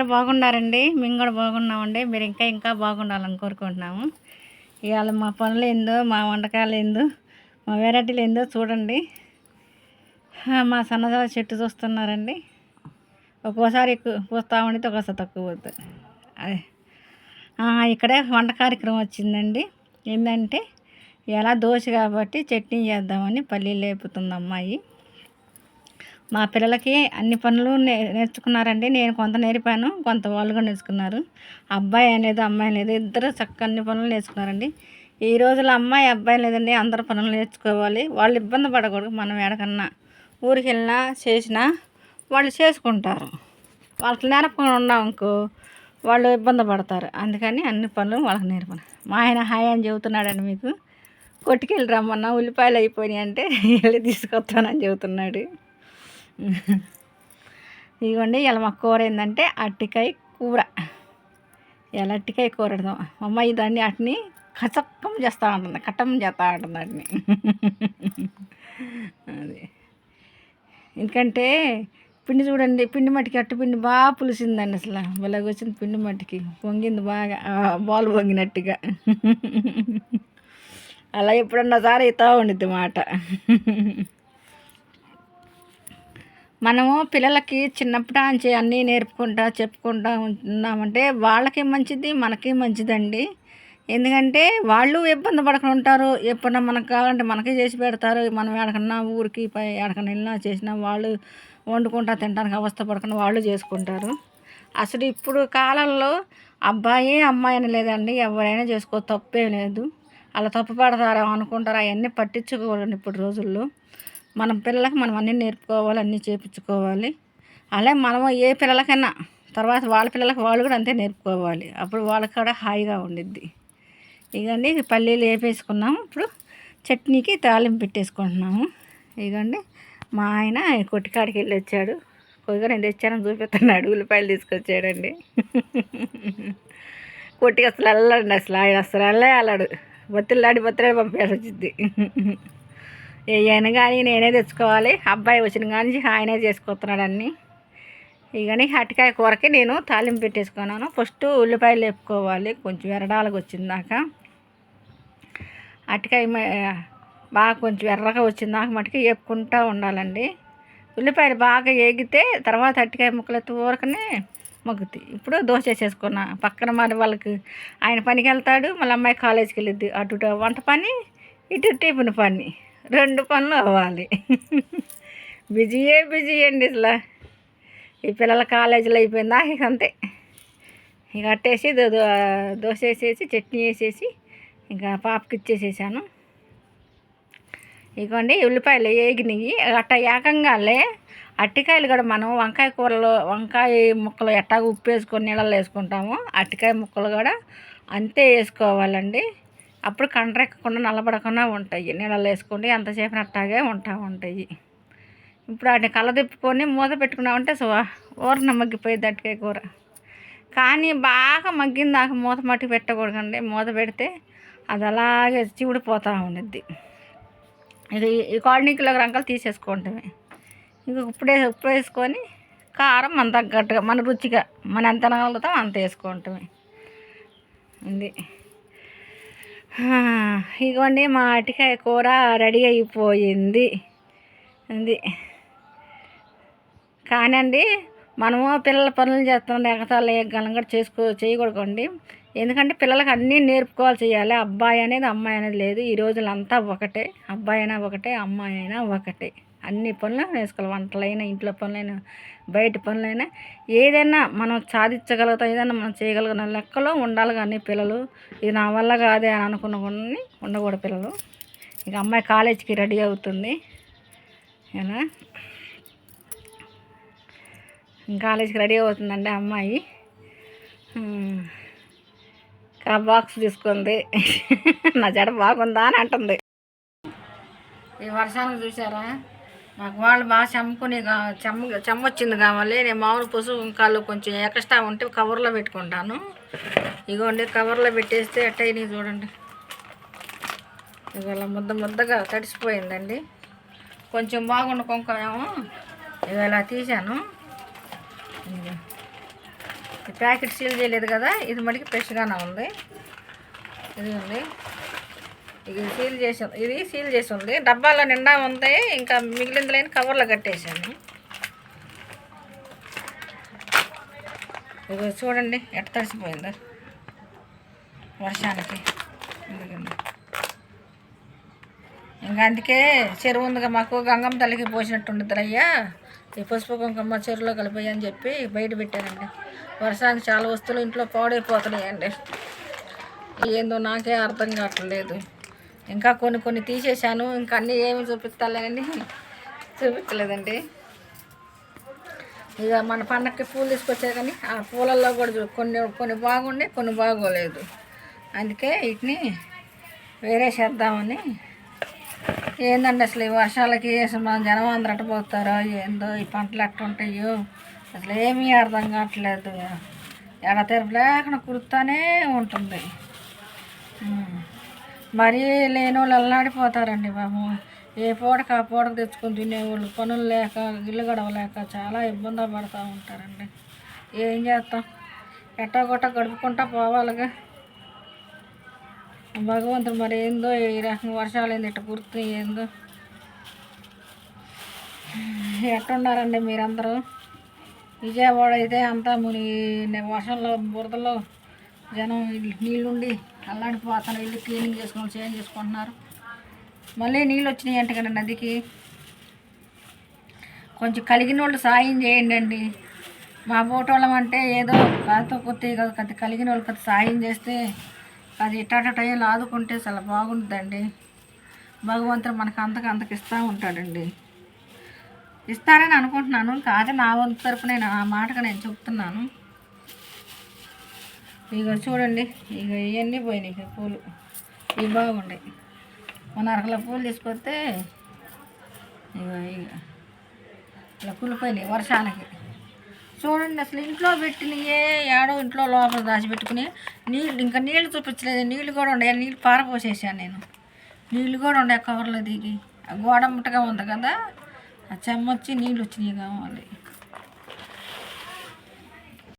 అందరూ బాగున్నారండి? మేము కూడా బాగున్నామండి. మీరు ఇంకా ఇంకా బాగుండాలని కోరుకుంటున్నాము. ఇవాళ మా పనులు ఏందో మా వంటకాలు ఏందో మా వెరైటీలు ఏందో చూడండి. మా సన్నజావ చెట్టు చూస్తున్నారండి. ఒక్కోసారి ఎక్కువ పోస్తూ ఉండితే ఒక్కోసారి తక్కువ పోతుంది అదే. ఇక్కడే వంట కార్యక్రమం వచ్చిందండి. ఏంటంటే ఎలా దోశ కాబట్టి చట్నీ చేద్దామని పల్లీలు లేపుతుంది అమ్మాయి. మా పిల్లలకి అన్ని పనులు నే నేర్చుకున్నారండి. నేను కొంత నేర్పాను కొంత వాళ్ళు కూడా నేర్చుకున్నారు. అబ్బాయి అనేది అమ్మాయి అనేది ఇద్దరు చక్కగా అన్ని పనులు నేర్చుకున్నారండి. ఈ రోజుల్లో అమ్మాయి అబ్బాయి లేదండి అందరు పనులు నేర్చుకోవాలి. వాళ్ళు ఇబ్బంది పడకూడదు మనం ఎడకన్నా ఊరికి వెళ్ళినా చేసినా వాళ్ళు చేసుకుంటారు. వాళ్ళకి నేర్పకుండా ఉన్నాం అనుకో వాళ్ళు ఇబ్బంది పడతారు. అందుకని అన్ని పనులు వాళ్ళకి నేర్పను. మా ఆయన హాయ్ అని చెబుతున్నాడండి మీకు. కొట్టుకెళ్ళి రమ్మన్నా ఉల్లిపాయలు అయిపోయినాయి అంటే వెళ్ళి తీసుకొస్తానని చెబుతున్నాడు. ఇదిగోండి ఇలా మా కూర ఏంటంటే అట్టికాయ కూర. ఇలా అట్టికాయ కూర వండుదాం. మా అమ్మాయి దాన్ని అట్ని కచక్కం చేస్తూ ఉంటుంది కట్టం చేస్తూ ఉంటుంది వాటిని. అది. ఎందుకంటే పిండి చూడండి పిండి మట్టికి అట్టు పిండి బాగా పులిసిందండి అసలు. ఇలాగ వచ్చింది పిండి మట్టికి. పొంగింది బాగా బాల్ పొంగినట్టుగా. అలా ఎప్పుడన్నా సారి అవుతా ఉండిద్ది మాట. మనము పిల్లలకి చిన్నప్పటి నుంచి అన్నీ నేర్పుకుంటా చెప్పుకుంటా ఉంటున్నామంటే వాళ్ళకి మంచిది మనకి మంచిదండి. ఎందుకంటే వాళ్ళు ఇబ్బంది పడకుండా ఉంటారు. ఎప్పుడన్నా మనకు కావాలంటే మనకే చేసి పెడతారు. మనం ఎక్కడికన్నా ఊరికి పై ఎక్కడికన్నా వెళ్ళినా చేసినా వాళ్ళు వండుకుంటా తినడానికి అవస్థ పడకుండా వాళ్ళు చేసుకుంటారు. అసలు ఇప్పుడు కాలంలో అబ్బాయి అమ్మాయి అని లేదండి. ఎవరైనా చేసుకో తప్పే లేదు. అలా తప్పు పడతారా అనుకుంటారు? అవన్నీ పట్టించుకోవాలండి ఇప్పుడు రోజుల్లో. మనం పిల్లలకి మనం అన్నీ నేర్పుకోవాలి అన్నీ చేపించుకోవాలి. అలాగే మనం ఏ పిల్లలకైనా తర్వాత వాళ్ళ పిల్లలకు వాళ్ళు కూడా అంతే నేర్పుకోవాలి. అప్పుడు వాళ్ళకి కూడా హాయిగా ఉండిద్ది. ఇదండి పల్లీలు వేపేసుకున్నాము. ఇప్పుడు చట్నీకి తాలింపు పెట్టేసుకుంటున్నాము. ఇదండి మా ఆయన కొట్టికాడికి వెళ్ళి వచ్చాడు. కొద్దిగా నేను తెచ్చానని చూపిస్తున్నాడు. ఉల్లిపాయలు తీసుకొచ్చాడండి. కొట్టికి అసలు వెళ్ళండి అసలు. ఆయన అసలు వెళ్ళే వెళ్ళాడు బొత్తిల్లాడి బొత్తిలాడి పంపేసి వచ్చింది ఏయైనా కానీ నేనే తెచ్చుకోవాలి. అబ్బాయి వచ్చిన కానీ ఆయనే చేసుకొస్తున్నాడు అన్నీ. ఇకని అరటికాయ కూరకి నేను తాలింపు పెట్టేసుకున్నాను. ఫస్ట్ ఉల్లిపాయలు వేపుకోవాలి. కొంచెం ఎరడాలకు వచ్చిందాక. అరటికాయ బాగా కొంచెం ఎర్రగా వచ్చిందాక మటుకు వేపుకుంటూ ఉండాలండి. ఉల్లిపాయలు బాగా ఏగితే తర్వాత అరటికాయ ముక్కలు ఎత్తి మగ్గుతాయి. ఇప్పుడు దోశ వేసేసుకున్నా. పక్కన మరి వాళ్ళకి ఆయన పనికి వెళ్తాడు. మళ్ళీ అమ్మాయి కాలేజీకి వెళ్ళిద్ది. అటు ఇటు వంట పని ఇటు టిఫిన్ పని. రెండు పనులు అవ్వాలి. బిజీయే బిజీ అండి అసలు. ఈ పిల్లల కాలేజీలో అయిపోయిందా ఇక అంతే. ఇక అట్టేసి దో- దోశ వేసేసి చట్నీ వేసేసి ఇంకా పాపకి ఇచ్చేసేసాను. ఇగోండి ఉల్లిపాయలు వేగినాయి అట్ట ఏకంగాలే అట్టికాయలు కూడా మనం వంకాయ కూరలో వంకాయ ముక్కలు ఎట్టా ఉప్పు వేసుకొని నీళ్ళలో వేసుకుంటాము. అట్టికాయ ముక్కలు కూడా అంతే వేసుకోవాలండి. అప్పుడు కండ్రెక్కకుండా నల్లబడకుండా ఉంటాయి. నీళ్ళలో వేసుకుంటే ఎంతసేపు అట్టాగే ఉంటా ఉంటాయి. ఇప్పుడు వాటిని కలదిప్పుకొని మూత పెట్టుకున్నామంటే సో ఊరన మగ్గిపోయింది అటుకే కూర. కానీ బాగా మగ్గిన దాకా మూత మట్టి పెట్టకూడదండి. మూత పెడితే అది అలాగే చివుడిపోతూ ఉండిద్ది. ఇది ఈ కాలనీ రంకలు తీసేసుకుంటామే ఇంకా ఉప్పుడే ఉప్పు వేసుకొని కారం మన తగ్గట్టుగా మన రుచిగా మన ఎంత నగలుగుతాం అంత వేసుకుంటామే ఇది. ఇగోండి ఇదిగోండి మా అటికాయ కూర రెడీ అయిపోయింది. అది కానండి మనము పిల్లల పనులు చేస్తాం ఎగతాలు గలం కూడా చేసుకో చేయకూడదండి ఎందుకంటే పిల్లలకి అన్నీ నేర్పుకోవాలి చేయాలి. అబ్బాయి అనేది అమ్మాయి అనేది లేదు. ఈ రోజులంతా ఒకటే. అబ్బాయి అయినా ఒకటే అమ్మాయి అయినా ఒకటే. అన్ని పనులు వేసుకోవాలి. వంటలైనా ఇంట్లో పనులైనా బయట పనులైనా ఏదైనా మనం సాధించగలుగుతాం ఏదైనా మనం చేయగలిగిన లెక్కలో ఉండాలి కానీ పిల్లలు. ఇది నా వల్ల కాదే అని అనుకున్న కొన్ని ఉండకూడదు పిల్లలు. ఇక అమ్మాయి కాలేజీకి రెడీ అవుతుంది. ఏనా? కాలేజీకి రెడీ అవుతుందండి అమ్మాయి. ఆ బాక్స్ తీసుకుంది. నా జడ బాగుందా అని అంటుంది. ఈ వర్షానికి చూసారా మాకు వాళ్ళు బాగా చెమ్ముకుని చెమ్మ చెమ్మ వచ్చింది కావాలి. నేను మామూలు పసుపు ఇంకాలు కొంచెం ఎక్స్ట్రా ఉంటే కవర్లో పెట్టుకుంటాను. ఇగోండి కవర్లో పెట్టేస్తే అట్టయినాయి చూడండి. ఇవాళ ముద్ద ముద్దగా తడిసిపోయిందండి. కొంచెం బాగుండ కుంకుమేమో ఇవాళ తీసాను ప్యాకెట్ సీల్ చేయలేదు కదా ఇది మనకి ఫ్రెష్గానే ఉంది. ఇది ఉంది ఇది సీల్ చేసి ఇది సీల్ చేసి ఉంది. డబ్బాలో నిండా ఉంది. ఇంకా మిగిలింది లేని కవర్లో కట్టేసాను ఇది చూడండి ఎట్ట తడిసిపోయిందో. వర్షానికి. ఇంకా అందుకే చెరువు ఉందిగా మాకు. గంగమ్మ తల్లికి పోసినట్టు ఈ పసుపు కుంకుమ చెరువులో కలిపాయి చెప్పి బయట పెట్టానండి. వర్షానికి చాలా వస్తువులు ఇంట్లో పాడైపోతున్నాయండి. ఏందో నాకే అర్థం కావట్లేదు. ఇంకా కొన్ని కొన్ని తీసేశాను. ఇంకా అన్నీ ఏమి చూపిస్తాలేనని చూపించలేదండి. ఇక మన పండగకి పూలు తీసుకొచ్చారు కానీ ఆ పూలల్లో కూడా చూ- కొన్ని కొన్ని బాగుండే కొన్ని బాగోలేదు. అందుకే వీటిని వేరే చేద్దామని. ఏందండి అసలు ఈ వర్షాలకి అసలు మన జనం అందరూ అట్టపోతారో ఏందో ఈ పంటలు ఎట్ట ఉంటాయో అసలు ఏమీ అర్థం కావట్లేదు. ఎడ తెరపు లేకుండా కురుతానే ఉంటుంది. మరీ లేని వాళ్ళు అల్లాడిపోతారండి బాబు. ఏ పూటకు ఆ పూటకు తెచ్చుకొని తినేవాళ్ళు పనులు లేక ఇల్లు గడవలేక చాలా ఇబ్బంది పడుతూ ఉంటారండి. ఏం చేస్తాం? ఎట్టా గొట్ట గడుపుకుంటా పోవాలిగా. భగవంతుడు మరి ఏందో ఈ రకం వర్షాలు ఏంది ఇట్ట గుర్తు ఏందో. ఎట్టున్నారండి మీరందరూ? విజయవాడ అయితే అంతా ముని వర్షంలో బురదలో జనం నీళ్ళుండి అల్లాడిపోతాను ఇల్లు క్లీనింగ్ చేసుకొని చేంజ్ చేసుకుంటున్నారు. మళ్ళీ నీళ్ళు వచ్చినాయి అంట కదా నదికి. కొంచెం కలిగిన వాళ్ళు సాయం చేయండి అండి. మా పోటోళ్ళం అంటే ఏదో కాతో కొత్త కదా కలిగిన వాళ్ళు కొద్ది సాయం చేస్తే అది ఇట్టాట టైంలో ఆదుకుంటే చాలా బాగుంటుందండి. భగవంతుడు మనకు అంతకు అంతకు ఇస్తూ ఉంటాడండి. ఇస్తారని అనుకుంటున్నాను కాదు నా వంతు తరపున నేను ఆ మాటగా నేను చెప్తున్నాను. ఇక చూడండి ఇక ఇవన్నీ పోయినాయి పూలు. ఇవి బాగున్నాయి మన అరకల పూలు తీసుకొస్తే ఇక ఇక ఇలా కులిపోయినాయి వర్షాలకి. చూడండి అసలు ఇంట్లో పెట్టినయే ఏడో ఇంట్లో లోపల దాచిపెట్టుకుని నీళ్ళు ఇంకా నీళ్ళు చూపించలేదు. నీళ్ళు కూడా ఉండే నీళ్ళు పారపోసేసాను నేను. నీళ్ళు కూడా ఉండే కవర్లో దిగి. ఆ గోడ ముట్టగా ఉంది కదా ఆ చెమ్మొచ్చి నీళ్ళు వచ్చినాయి కావాలి.